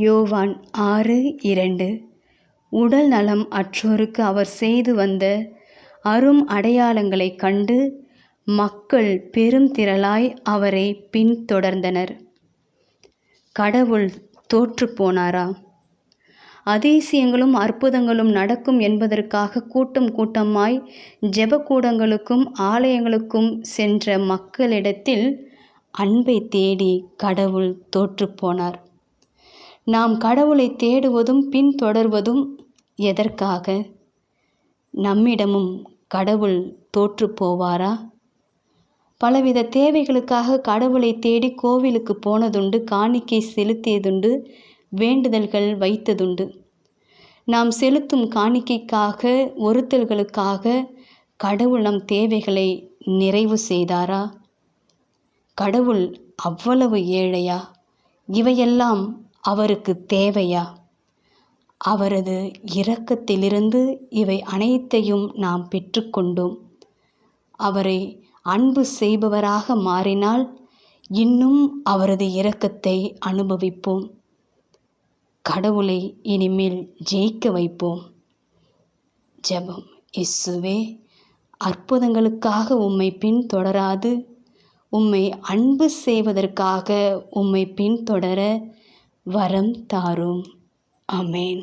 யோவான் ஆறு இரண்டு. உடல் நலம் அற்றோருக்கு அவர் செய்து வந்த அரும் அடையாளங்களைக் கண்டு மக்கள் பெரும் திரளாய் அவரை பின்தொடர்ந்தனர் கடவுள் தோற்றுப்போனாரா அதிசயங்களும் அற்புதங்களும் நடக்கும் என்பதற்காக கூட்டம் கூட்டமாய் ஜெபக்கூடங்களுக்கும் ஆலயங்களுக்கும் சென்ற மக்களிடத்தில் அன்பை தேடி கடவுள் தோற்றுப்போனார் நாம் கடவுளை தேடுவதும் பின்தொடர்வதும் எதற்காக? நம்மிடமும் கடவுள் தோற்று போவாரா? பலவித தேவைகளுக்காக கடவுளை தேடி கோவிலுக்கு போனதுண்டு காணிக்கை செலுத்தியதுண்டு வேண்டுதல்கள் வைத்ததுண்டு. நாம் செலுத்தும் காணிக்கைக்காக ஒருத்தல்களுக்காக கடவுள் நம் தேவைகளை நிறைவு செய்தாரா? கடவுள் அவ்வளவு ஏழையா? இவையெல்லாம் அவருக்கு தேவையா? அவரது இரக்கத்திலிருந்து இவை அனைத்தையும் நாம் பெற்றுக்கொண்டோம் அவரை அன்பு செய்பவராக மாறினால் இன்னும் அவரது இரக்கத்தை அனுபவிப்போம். கடவுளை இனிமேல் ஜெயிக்க வைப்போம். ஜெபம். இசுவே அற்புதங்களுக்காக உம்மை பின்தொடராது. உம்மை அன்பு செய்வதற்காக உம்மை பின்தொடர வரம் தாரும். அமேன்